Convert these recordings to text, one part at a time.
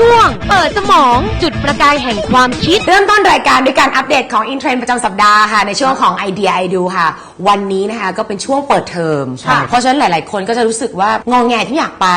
ช่วงเปิดสมองจุดประกายแห่งความคิด เริ่มต้นรายการด้วยการอัปเดตของอินเทรนด์ประจำสัปดาห์ค่ะ ในช่วงของไอเดียไอดูค่ะ วันนี้นะคะก็เป็นช่วงเปิดเทอมค่ะเพราะฉะนั้นหลาย ๆ คนก็จะรู้สึกว่างองแงที่อยากไป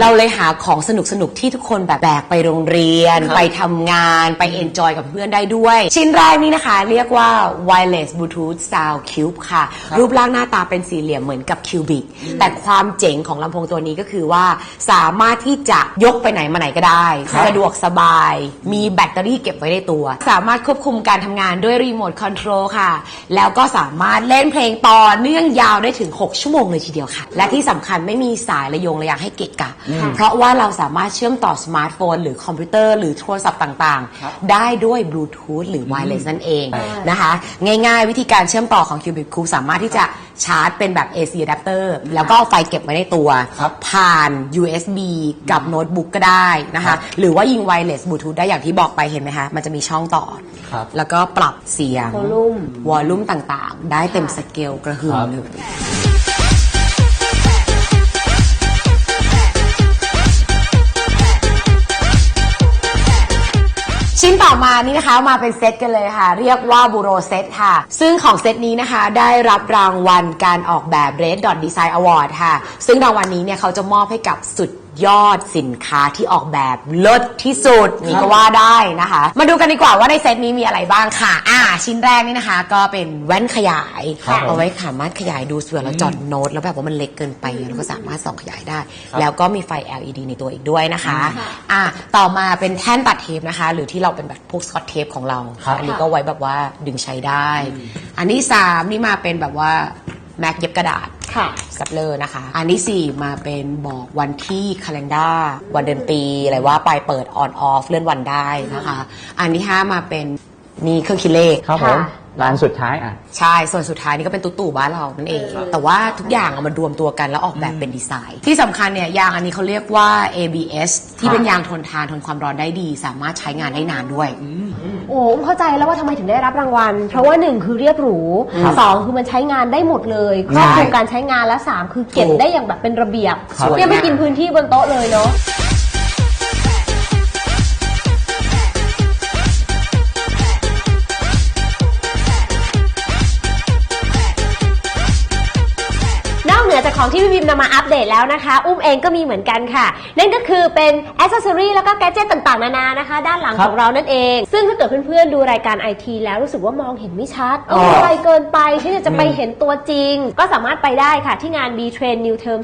เราเลยหาของสนุกๆที่ทุกคนแบบแบกไปโรงเรียน ไปทำงานไปเอนจอยกับเพื่อนได้ด้วย ชิ้นแรกนี้นะคะ เรียกว่า wireless bluetooth sound cube ค่ะ รูปร่างหน้าตาเป็นสี่เหลี่ยมเหมือนกับคิวบิกแต่ความเจ๋งของลำโพงตัวนี้ก็คือว่า สามารถที่จะยกไปไหนมาไหนก็ได้สะดวกสบาย มีแบตเตอรี่เก็บไว้ในตัว สามารถควบคุมการทำงานด้วยรีโมทคอนโทรลค่ะ แล้วก็สามารถเล่นเพลงต่อเนื่องยาวได้ถึง 6 ชั่วโมงเลยทีเดียวค่ะ และที่สำคัญไม่มีสายระยงระยางให้เกะกะ เพราะว่าเราสามารถเชื่อมต่อสมาร์ทโฟน หรือคอมพิวเตอร์หรือโทรศัพท์ต่างๆ ได้ด้วยบลูทูธหรือไวเลสนั่นเองนะคะ ง่ายๆ วิธีการเชื่อมต่อของ Cubic Cube สามารถที่จะชาร์จเป็นแบบ AC adapter แล้วก็เอาไฟเก็บไว้ในตัวครับผ่าน USB กับโน้ตบุ๊กก็ได้นะคะหรือว่ายิงไวเลสบลูทูธได้อย่างที่บอกไปเห็นไหมคะมันจะมีช่องต่อ ครับ แล้วก็ปรับเสียง Volume วอลลุ่มต่างๆ ได้เต็มสเกลกระหึ่มครับ เลย ชิ้นต่อมานี่นะคะมาเป็นเซตกันเลยค่ะ เรียกว่าบูโรเซตค่ะ ซึ่งของเซตนี้นะคะได้รับรางวัลการออกแบบ Red Dot Design Award ค่ะ ซึ่งรางวัลนี้เนี่ยเขาจะมอบให้กับสุด ยอดสินค้าที่ออกแบบเลิศที่สุดนี่ก็ว่าได้นะคะ มาดูกันดีกว่าว่าในเซตนี้มีอะไรบ้างค่ะ อ่า ชิ้นแรกนี่นะคะ ก็เป็นแว่นขยาย ครับผมเอาไว้สามารถขยายดูเผื่อเราจอดโน้ตแล้วแบบว่ามันเล็กเกินไปเราก็สามารถส่องขยายได้แล้วก็มีไฟ LED ในตัวอีกด้วยนะคะ อะต่อมาเป็นแท่นตัดเทปนะคะ หรือที่เราเป็นแบบพวกสกอตเทปของเรา ครับ อันนี้ก็ไว้แบบว่าดึงใช้ได้ อันที่สามนี่มาเป็นแบบว่าแม็กเย็บกระดาษค่ะสับเลอร์นะคะ อันที่สี่มาเป็นบอกวันที่คาล endar วันเดือนปี อะไรว่าไปเปิดออนออฟเลื่อนวันได้นะคะ อันที่ห้ามาเป็น นี่เครื่องคิดเลข ครับผมค่ะ ร้านสุดท้ายอะ ใช่ ส่วนสุดท้ายนี่ก็เป็นตุ๊ตู่บ้านเรานั่นเอง แต่ว่าทุกอย่างเอามารวมตัวกันแล้วออกแบบเป็นดีไซน์ ที่สำคัญเนี่ยยางอันนี้เขาเรียกว่า ABS ที่เป็นยางทนทานทนความร้อนได้ดี สามารถใช้งานได้นานด้วย โอ้เข้าใจแล้วว่าทำไมถึงได้รับรางวัล เพราะว่าหนึ่งคือเรียบหรูสองคือมันใช้งานได้หมดเลยครอบคลุมการใช้งานและสามคือเก็บได้อย่างแบบเป็นระเบียบครับเนี่ยไม่กินพื้นที่บนโต๊ะเลยเนาะ ของที่พี่บิมนำมาอัปเดตแล้วนะคะ อุ้มเองก็มีเหมือนกันค่ะ นั่นก็คือเป็นอ c เซอรี่แล้วก็แกจ g ตต่างๆ นานานะคะ ด้านหลังครัขบองเรานั่นเอง ซึ่งถ้าเกิดเพื่อนๆ ดูรายการไอทีแล้วรู้สึกว่ามองเห็นไม่ชัดอ๋อไกลเกินไปที่จะไปเห็นตัวจริง ก็สามารถไปได้ค่ะที่งาน B Train New Term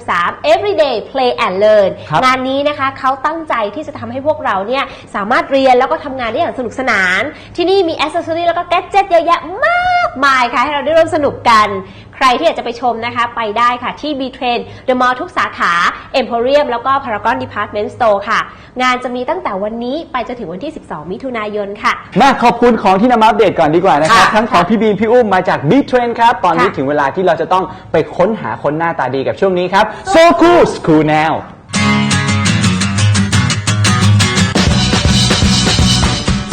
2013 Everyday Play and Learn ครับงานนี้นะคะเขาตั้งใจที่จะทำให้พวกเราเนี่ยสามารถเรียนแล้วก็ทำงานได้อย่างสนุกสนาน ที่นี่มีอ c เซอรี่แล้วก็แกจ g เยอะแยะมากมายค่ะให้เราได้ร่วมสนุกกัน ใครที่อยากจะไปชมนะคะไปได้ค่ะที่ B Train The Mall ทุกสาขา Emporium แล้วก็ Paragon Department Store ค่ะ งานจะมีตั้งแต่วันนี้ไปจนถึงวันที่ 12 มิถุนายนค่ะ มาขอบคุณของที่นำมาอัปเดตก่อนดีกว่านะครับ ค่ะทั้งของพี่บีมพี่อุ้มมาจาก Big Trend ครับ ตอนนี้ค่ะ ถึงเวลาที่เราจะต้องไปค้นหาคนหน้าตาดีกับช่วงนี้ครับ So Cool School Now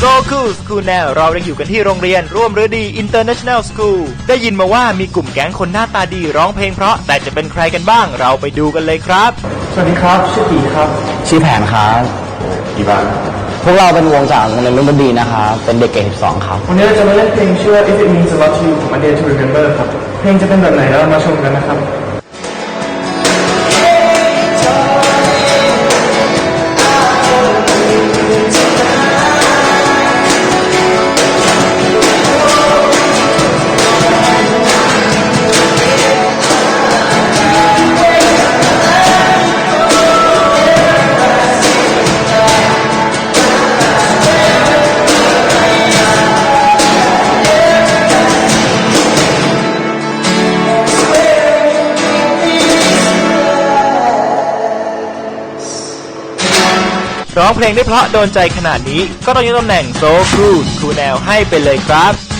โซคูสคูลแนวเรายังอยู่กันที่โรงเรียนร่วมฤดี International School ได้ยินมาว่ามีกลุ่มแก๊งคนหน้าตาดีร้องเพลงเพราะแต่จะเป็นใครกันบ้างเราไปดูกันเลยครับ สวัสดีครับชื่อตีครับ ชื่อแผนครับกี่บ้านพวกเราเป็นวงจากโรงเรียนรุ่งบดีนะครับ เป็นเด็กเกรด12 ครับ วันนี้เราจะมาเล่นเพลงชื่อว่า If It Means a Lot to You ของ A Day to Remember ครับ เพลงจะเป็นแบบไหนแล้วมาชมกันนะครับ ร้องเพลงได้เพราะโดนใจขนาดนี้ก็ต้องยกตำแหน่งโซคูดคูแนวให้ไปเลยครับ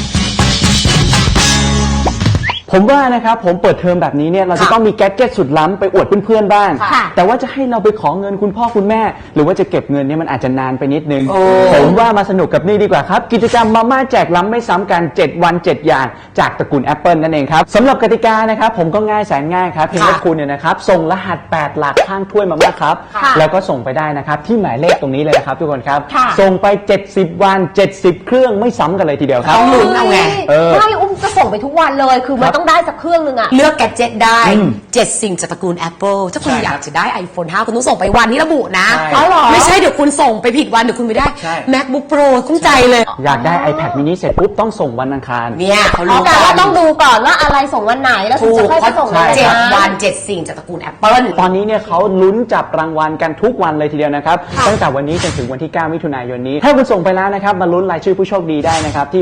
ผมว่านะครับผมเปิดเทอมแบบนี้เนี่ยเราจะค่ะต้องมีแก๊จเจ็ตสุดล้ำไปอวดเพื่อนๆบ้าง ค่ะแต่ว่าจะให้เราไปขอเงินคุณพ่อคุณแม่ หรือว่าจะเก็บเงินเนี่ยมันอาจจะนานไปนิดนึง โอ้ ผมว่ามาสนุกกับนี่ดีกว่าครับ กิจกรรมมาม่าแจกล้ำไม่ซ้ำกัน 7 วัน 7 อย่าง จากตระกูล Apple นั่นเองครับสำหรับกติกานะครับผมก็ง่ายแสนง่ายครับเพียงแค่คุณเนี่ยนะครับส่งรหัส 8 หลักข้างถ้วยมาม่าครับ ค่ะแล้วก็ส่งไปได้นะครับที่หมายเลขตรงนี้เลยนะครับทุกคนครับ ค่ะ ส่งไป 70 วัน 70 เครื่องไม่ซ้ำกันเลยทีเดียวครับ ต้องลุ้นเอาไง เออไม่อุ้มจะส่งไปทุกวันเลย คือมันต้องได้สักเครื่องหนึงอะเลือกแกดเจ็ตได้ อืม7 สิ่งจากตระกูล Apple ถ้าคุณใช่อคยารักบจะได้ iPhone 5 คุณต้องส่งไปวันที่ระบุนะ ใช่อ๋อเหรอ ไม่ใช่เดี๋ยวคุณส่งไปผิดวันเดี๋ยวคุณไม่ได้ ใช่ MacBook Pro คุ้มใจเลย อยากได้ iPad mini เสร็จปุ๊บต้องส่งวันอังคาร เนี่ยเขาอ๋อรู้แต่กัว่านต้องดูก่อนว่าอะไรส่งวันไหนแล้วถึถูงจะกค่อยเพไปราะส่งใช่ในเจ็ดร้าวันเจ็ดสิ่งจากตระกูล Apple ตอนนี้เนี่ยเขาลุ้นจับรางวัลกันทุกวันเลยทีเดียวนะครับ ตั้งแต่วันนี้จนถึงวันที่ 9 มิถุนายนนี้ ถ้าคุณส่งไปแล้วนะครับ มาลุ้นรายชื่อผู้โชคดีได้นะครับ ที่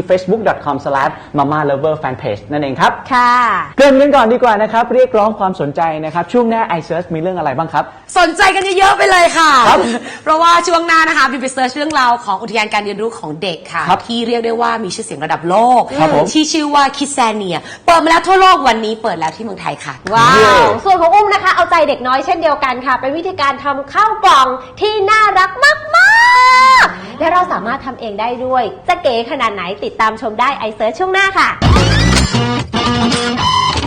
facebook.com/mamaloverfanpage นั่นเองครับ ค่ะเกริ่นกันก่อนดีกว่านะครับ เรียกร้องความสนใจนะครับ ช่วงหน้า iSearch มีเรื่องอะไรบ้างครับ สนใจกันเยอะๆไปเลยค่ะ ครับเพราะว่าช่วงหน้านะคะบิวไปเซิร์ชเรื่องราวของอุทยานการเรียนรู้ของเด็กค่ะ ครับที่เรียกได้ว่ามีชื่อเสียงระดับโลก ครับผม ที่ชื่อว่าคิดแซเนียเปิดมาแล้วทั่วโลกวันนี้เปิดแล้วที่เมืองไทยค่ะ ว้าเย้วส่วนของอุ้มนะคะ เอาใจเด็กน้อยเช่นเดียวกันค่ะ เป็นวิธีการทำข้าวกล่องที่น่ารักมากๆ และเราสามารถทำเองได้ด้วย จะเก๋ขนาดไหนติดตามชมได้ไอเซิร์ชช่วงหน้าค่ะ